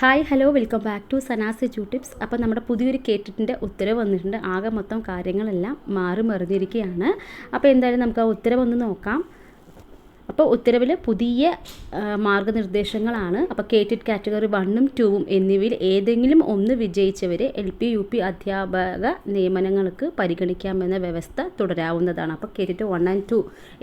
Hi hello welcome back to Sanas edu tips. അപ്പോൾ നമ്മുടെ പുതിയൊരു കേട്ടിട്ടിന്റെ ഉത്തരവ് വന്നിട്ടുണ്ട്. ആകെ മൊത്തം കാര്യങ്ങളെല്ലാം മാറി മറിഞ്ഞിരിക്കുകയാണ്. അപ്പോൾ എന്തായാലും നമുക്ക് ആ ഉത്തരവ് ഒന്ന് നോക്കാം. അപ്പോൾ ഉത്തരവിൽ പുതിയ മാർഗനിർദ്ദേശങ്ങളാണ്. അപ്പോൾ കേറ്റഡ് കാറ്റഗറി വണ്ണും ടൂവും എന്നിവയിൽ ഏതെങ്കിലും ഒന്ന് വിജയിച്ചവരെ എൽ പി യു പി അധ്യാപക നിയമനങ്ങൾക്ക് പരിഗണിക്കാമെന്ന വ്യവസ്ഥ തുടരാവുന്നതാണ്. അപ്പോൾ കേറ്റഡ് വൺ ആൻഡ് ടു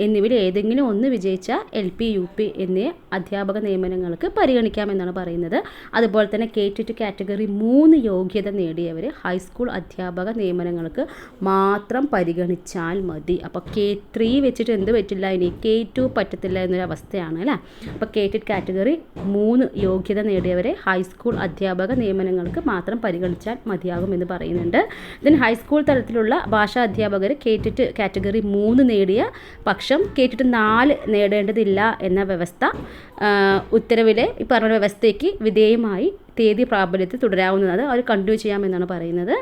എന്നിവയിൽ ഏതെങ്കിലും ഒന്ന് വിജയിച്ച എൽ പി യു പി എന്നീ അധ്യാപക നിയമനങ്ങൾക്ക് പരിഗണിക്കാമെന്നാണ് പറയുന്നത്. അതുപോലെ തന്നെ കേറ്റഡ് കാറ്റഗറി മൂന്ന് യോഗ്യത നേടിയവരെ ഹൈസ്കൂൾ അധ്യാപക നിയമനങ്ങൾക്ക് മാത്രം പരിഗണിച്ചാൽ മതി. അപ്പോൾ കെ ത്രീ വെച്ചിട്ട് എന്ത് പറ്റില്ല ഇനി? കെ ടു പറ്റത്തില്ല എന്നൊരു അവസ്ഥയാണ് അല്ലേ? അപ്പോൾ കേറ്റഡ് കാറ്റഗറി മൂന്ന് യോഗ്യത നേടിയവരെ ഹൈസ്കൂൾ അധ്യാപക നിയമനങ്ങൾക്ക് മാത്രം പരിഗണിച്ചാൽ മതിയാകും എന്ന് പറയുന്നുണ്ട്. ഇതിന് ഹൈസ്കൂൾ തലത്തിലുള്ള ഭാഷാ അധ്യാപകർ കേറ്റിട്ട് കാറ്റഗറി മൂന്ന് നേടിയ പക്ഷം കേറ്റിട്ട് നാല് നേടേണ്ടതില്ല എന്ന വ്യവസ്ഥ ഉത്തരവിലെ ഈ പറഞ്ഞ വ്യവസ്ഥയ്ക്ക് വിധേയമായി തീയതി പ്രാബല്യത്തിൽ തുടരാവുന്നത് അവർ കണ്ടിന്യൂ ചെയ്യാമെന്നാണ് പറയുന്നത്.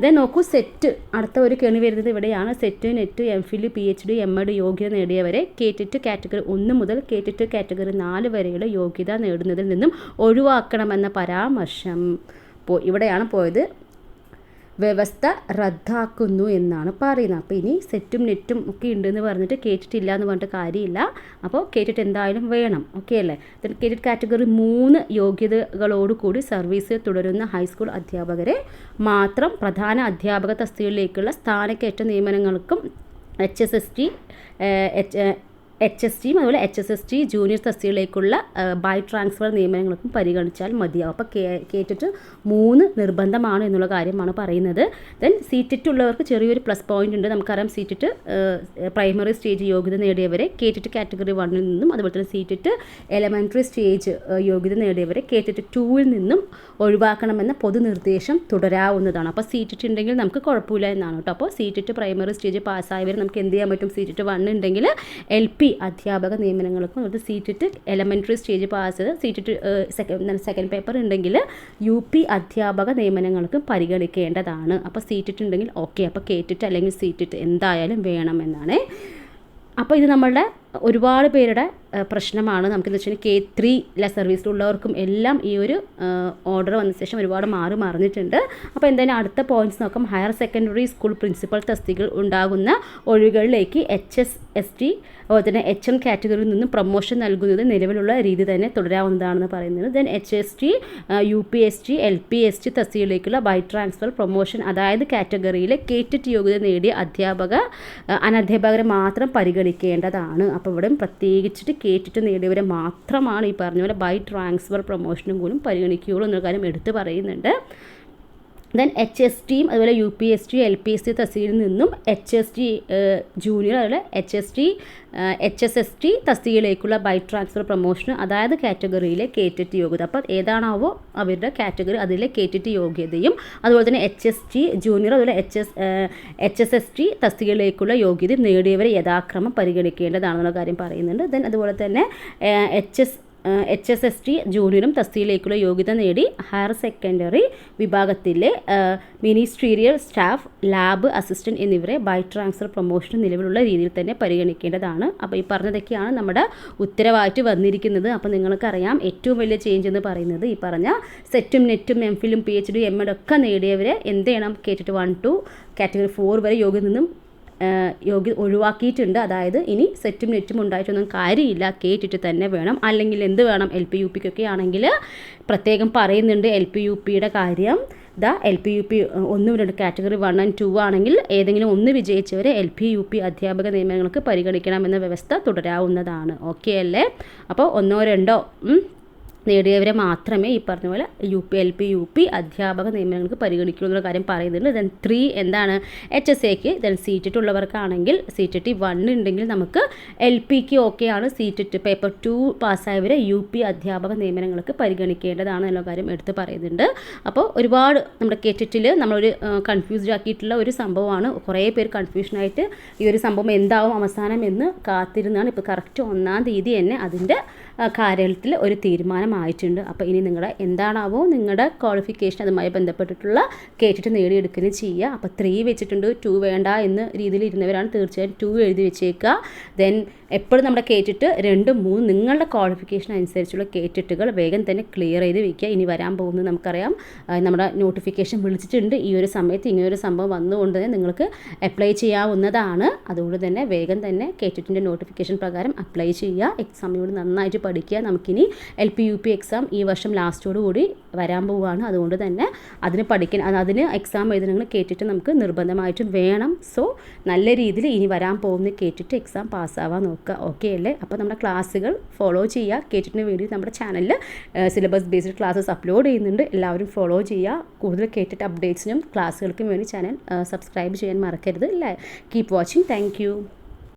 ദെൻ നോക്കൂ സെറ്റ് അടുത്ത ഒരു കെണി വരുന്നത് ഇവിടെയാണ്. SET NET M phil P H D M Ed യോഗ്യത നേടിയവരെ കേറ്റിറ്റ് കാറ്റഗറി ഒന്ന് മുതൽ കേറ്റിറ്റ് കാറ്റഗറി നാല് വരെയുള്ള യോഗ്യത നേടുന്നതിൽ നിന്നും ഒഴിവാക്കണമെന്ന പരാമർശം. പോ ഇവിടെയാണ് പോയത്. വ്യവസ്ഥ റദ്ദാക്കുന്നു എന്നാണ് പറയുന്നത്. അപ്പോൾ ഇനി സെറ്റും നെറ്റും ഒക്കെ ഉണ്ടെന്ന് പറഞ്ഞിട്ട് കേട്ടിട്ടില്ല എന്ന് പറഞ്ഞിട്ട് കാര്യമില്ല. അപ്പോൾ കേട്ടിട്ട് എന്തായാലും വേണം. ഓക്കെ അല്ലേ? കേട്ടിട്ട് കാറ്റഗറി മൂന്ന് യോഗ്യതകളോടുകൂടി സർവീസ് തുടരുന്ന ഹൈസ്കൂൾ അധ്യാപകരെ മാത്രം പ്രധാന അധ്യാപക തസ്തികയിലേക്കുള്ള സ്ഥാനക്കയറ്റ നിയമനങ്ങൾക്കും H S S T H S ടിയും അതുപോലെ H S S T junior തസ്തികളിലേക്കുള്ള by transfer നിയമനങ്ങൾക്കും പരിഗണിച്ചാൽ മതിയാവും. അപ്പോൾ കേട്ടിട്ട് മൂന്ന് നിർബന്ധമാണ് എന്നുള്ള കാര്യമാണ് പറയുന്നത്. ദെൻ സീറ്റിറ്റ് ഉള്ളവർക്ക് ചെറിയൊരു പ്ലസ് പോയിന്റ് ഉണ്ട്. നമുക്കറിയാം സീറ്റിറ്റ് പ്രൈമറി സ്റ്റേജ് യോഗ്യത നേടിയവരെ കേട്ടിട്ട് കാറ്റഗറി വണ്ണിൽ നിന്നും അതുപോലെ തന്നെ സീറ്റിറ്റ് എലമെന്ററി സ്റ്റേജ് യോഗ്യത നേടിയവരെ കേട്ടിട്ട് ടൂവിൽ നിന്നും ഒഴിവാക്കണമെന്ന പൊതുനിർദ്ദേശം തുടരാവുന്നതാണ്. അപ്പോൾ സീറ്റിറ്റ് ഉണ്ടെങ്കിൽ നമുക്ക് കുഴപ്പമില്ല എന്നാണ് കേട്ടോ. അപ്പോൾ സീറ്റിറ്റ് പ്രൈമറി സ്റ്റേജ് പാസ്സായവർ നമുക്ക് എന്ത് ചെയ്യാൻ പറ്റും? സീറ്റിറ്റ് വൺ ഉണ്ടെങ്കിൽ എൽ പി അധ്യാപക നിയമനങ്ങൾക്കും അതുപോലെ സീറ്റിറ്റ് എലമെന്ററി സ്റ്റേജ് പാസ് ചെയ്ത് സീറ്റിറ്റ് സെക്കൻഡ് സെക്കൻഡ് പേപ്പർ ഉണ്ടെങ്കിൽ യു പി അധ്യാപക നിയമനങ്ങൾക്കും പരിഗണിക്കേണ്ടതാണ്. അപ്പോൾ സീറ്റിറ്റ് ഉണ്ടെങ്കിൽ ഓക്കെ അപ്പോൾ കേറ്റിറ്റ് അല്ലെങ്കിൽ സീറ്റിറ്റ് എന്തായാലും വേണമെന്നാണ് അപ്പോൾ ഇത് നമ്മളുടെ ഒരുപാട് പേരുടെ പ്രശ്നമാണ്. നമുക്കെന്ന് വെച്ചാൽ കെ ത്രീ ലെ സർവീസിലുള്ളവർക്കും എല്ലാം ഈ ഒരു ഓർഡർ വന്ന ശേഷം ഒരുപാട് മാറി മറിഞ്ഞിട്ടുണ്ട്. അപ്പോൾ എന്തായാലും അടുത്ത പോയിന്റ്സ് നോക്കാം. ഹയർ സെക്കൻഡറി സ്കൂൾ പ്രിൻസിപ്പൽ തസ്തികൾ ഉണ്ടാകുന്ന ഒഴിവുകളിലേക്ക് എച്ച് എസ് എസ് ടി അതുപോലെ തന്നെ എച്ച് എം കാറ്റഗറിയിൽ നിന്നും പ്രൊമോഷൻ നൽകുന്നത് നിലവിലുള്ള രീതി തന്നെ തുടരാവുന്നതാണെന്ന് പറയുന്നത് then H S T U P S T L P S T തസ്തികയിലേക്കുള്ള by transfer promotion അതായത് കാറ്റഗറിയിലെ കേറ്ററ്റ് യോഗ്യത നേടിയ അധ്യാപക അനധ്യാപകരെ മാത്രം പരിഗണിക്കേണ്ടതാണ്. അപ്പോൾ ഇവിടെ പ്രത്യേകിച്ചിട്ട് കേട്ടിട്ട് നേടിയവരെ മാത്രമാണ് ഈ പറഞ്ഞ പോലെ ബൈ ട്രാൻസ്ഫർ പ്രൊമോഷനും പോലും പരിഗണിക്കുകയുള്ളൂ എന്നൊരു കാര്യം എടുത്തു പറയുന്നുണ്ട്. ദെൻ എച്ച് എസ് ടിയും അതുപോലെ U P S T L P S T തസ്തികയിൽ നിന്നും എച്ച് എസ് ടി ജൂനിയർ അതുപോലെ H S T H S S T തസ്തികയിലേക്കുള്ള by transfer promotion അതായത് കാറ്റഗറിയിലെ കെ ടി ടി യോഗ്യത. അപ്പോൾ ഏതാണാവോ അവരുടെ കാറ്റഗറി അതിലെ കെ ടി ടി യോഗ്യതയും അതുപോലെ തന്നെ എച്ച് എസ് ടി ജൂനിയർ അതുപോലെ H S H S S T തസ്തികയിലേക്കുള്ള യോഗ്യത നേടിയവരെ യഥാക്രമം പരിഗണിക്കേണ്ടതാണെന്നുള്ള കാര്യം പറയുന്നുണ്ട്. ദെൻ അതുപോലെ തന്നെ H S H S S T ജൂനിയറും തസ്തിയിലേക്കുള്ള യോഗ്യത നേടി ഹയർ സെക്കൻഡറി വിഭാഗത്തിലെ മിനിസ്റ്റീരിയൽ സ്റ്റാഫ് ലാബ് അസിസ്റ്റന്റ് എന്നിവരെ ബൈ ട്രാൻസ്ഫർ പ്രൊമോഷൻ നിലവിലുള്ള രീതിയിൽ തന്നെ പരിഗണിക്കേണ്ടതാണ്. അപ്പോൾ ഈ പറഞ്ഞതൊക്കെയാണ് നമ്മുടെ ഉത്തരവായിട്ട് വന്നിരിക്കുന്നത്. അപ്പോൾ നിങ്ങൾക്കറിയാം ഏറ്റവും വലിയ ചേഞ്ച് എന്ന് പറയുന്നത് ഈ പറഞ്ഞ സെറ്റും നെറ്റും M ഫിലും P H D M Ed ഒക്കെ നേടിയവരെ എന്ത് ചെയ്യണം? കേട്ടിട്ട് വൺ ടു കാറ്റഗറി ഫോർ വരെ യോഗ്യത നിന്നും യോഗ്യ ഒഴിവാക്കിയിട്ടുണ്ട്. അതായത് ഇനി സെറ്റും നെറ്റും ഉണ്ടായിട്ടൊന്നും കാര്യമില്ല. കേട്ടിട്ട് തന്നെ വേണം. അല്ലെങ്കിൽ എന്ത് വേണം? എൽ പി യു പിക്കൊക്കെ ആണെങ്കിൽ പ്രത്യേകം പറയുന്നുണ്ട് എൽ പി യു പിയുടെ കാര്യം. The L P U P ഒന്നും രണ്ട് കാറ്റഗറി വൺ ആൻഡ് ടു ആണെങ്കിൽ ഏതെങ്കിലും ഒന്ന് വിജയിച്ചവരെ എൽ പി യു പി അധ്യാപക നിയമങ്ങൾക്ക് പരിഗണിക്കണമെന്ന വ്യവസ്ഥ തുടരാവുന്നതാണ്. ഓക്കെ അല്ലേ? അപ്പോൾ ഒന്നോ രണ്ടോ നേടിയവരെ മാത്രമേ ഈ പറഞ്ഞ പോലെ U P L P U P അധ്യാപക നിയമനങ്ങൾക്ക് പരിഗണിക്കൂ എന്നുള്ള കാര്യം പറയുന്നുണ്ട്. ദെൻ ത്രീ എന്താണ്? എച്ച് എസ് എക്ക് ദെൻ സീറ്ററ്റ് ഉള്ളവർക്കാണെങ്കിൽ സീറ്ററ്റ് വൺ ഉണ്ടെങ്കിൽ നമുക്ക് എൽ പിക്ക് ഓക്കെ ആണ്. ടി പേപ്പർ ടു പാസ്സായവരെ യു പി അധ്യാപക നിയമനങ്ങൾക്ക് പരിഗണിക്കേണ്ടതാണ് എന്നുള്ള കാര്യം എടുത്ത് പറയുന്നുണ്ട്. അപ്പോൾ ഒരുപാട് നമ്മുടെ കേറ്റിൽ നമ്മളൊരു കൺഫ്യൂസ്ഡ് ആക്കിയിട്ടുള്ള ഒരു സംഭവമാണ്. കുറേ പേര് കൺഫ്യൂഷനായിട്ട് ഈ ഒരു സംഭവം എന്താവും അവസാനം എന്ന് കാത്തിരുന്നാണ്. ഇപ്പോൾ കറക്റ്റ് ഒന്നാം തീയതി തന്നെ അതിന്റെ കാര്യത്തിൽ ഒരു തീരുമാനമായിട്ടുണ്ട് അപ്പോൾ ഇനി നിങ്ങളുടെ എന്താണാവോ നിങ്ങളുടെ ക്വാളിഫിക്കേഷൻ അതുമായി ബന്ധപ്പെട്ടിട്ടുള്ള കേട്ടിട്ട് നേടിയെടുക്കുകയും ചെയ്യുക. അപ്പോൾ ത്രീ വെച്ചിട്ടുണ്ട്. ടു വേണ്ട എന്ന രീതിയിൽ ഇരുന്നവരാണ് തീർച്ചയായും ടു എഴുതി വെച്ചേക്കുക. ദെൻ എപ്പോഴും നമ്മുടെ കേട്ടിട്ട് രണ്ട് മൂന്ന് നിങ്ങളുടെ ക്വാളിഫിക്കേഷൻ അനുസരിച്ചുള്ള കേട്ടിട്ടുകൾ വേഗം തന്നെ ക്ലിയർ ചെയ്ത് വയ്ക്കുക ഇനി വരാൻ പോകുന്നത് നമുക്കറിയാം. നമ്മുടെ നോട്ടിഫിക്കേഷൻ വിളിച്ചിട്ടുണ്ട്. ഈ ഒരു സമയത്ത് ഇങ്ങനൊരു സംഭവം വന്നുകൊണ്ട് തന്നെ നിങ്ങൾക്ക് അപ്ലൈ ചെയ്യാവുന്നതാണ്. അതുകൊണ്ട് തന്നെ വേഗം തന്നെ കേട്ടിട്ടിന്റെ നോട്ടിഫിക്കേഷൻ പ്രകാരം അപ്ലൈ ചെയ്യുക. എക്സാമിനോട് നന്നായിട്ട് പഠിക്കുക. നമുക്കിനി L P U P exam ഈ വർഷം ലാസ്റ്റോട് കൂടി വരാൻ പോവുകയാണ് അതുകൊണ്ട് തന്നെ അതിന് പഠിക്കാൻ അതിന് എക്സാം എഴുതണങ്ങൾ കേട്ടിട്ട് നമുക്ക് നിർബന്ധമായിട്ടും വേണം. സോ നല്ല രീതിയിൽ ഇനി വരാൻ പോകുന്ന കേട്ടിട്ട് എക്സാം പാസ്സാവാൻ നോക്കുക. ഓക്കെ അല്ലേ? അപ്പോൾ നമ്മുടെ ക്ലാസ്സുകൾ ഫോളോ ചെയ്യുക. കേട്ടിട്ടിന് വേണ്ടി നമ്മുടെ ചാനലിൽ സിലബസ് ബേസ്ഡ് ക്ലാസ്സസ് അപ്ലോഡ് ചെയ്യുന്നുണ്ട്. എല്ലാവരും ഫോളോ ചെയ്യുക. കൂടുതൽ കേട്ടിട്ട് അപ്ഡേറ്റ്സിനും ക്ലാസ്സുകൾക്കും വേണ്ടി ചാനൽ സബ്സ്ക്രൈബ് ചെയ്യാൻ മറക്കരുത്. Keep watching thank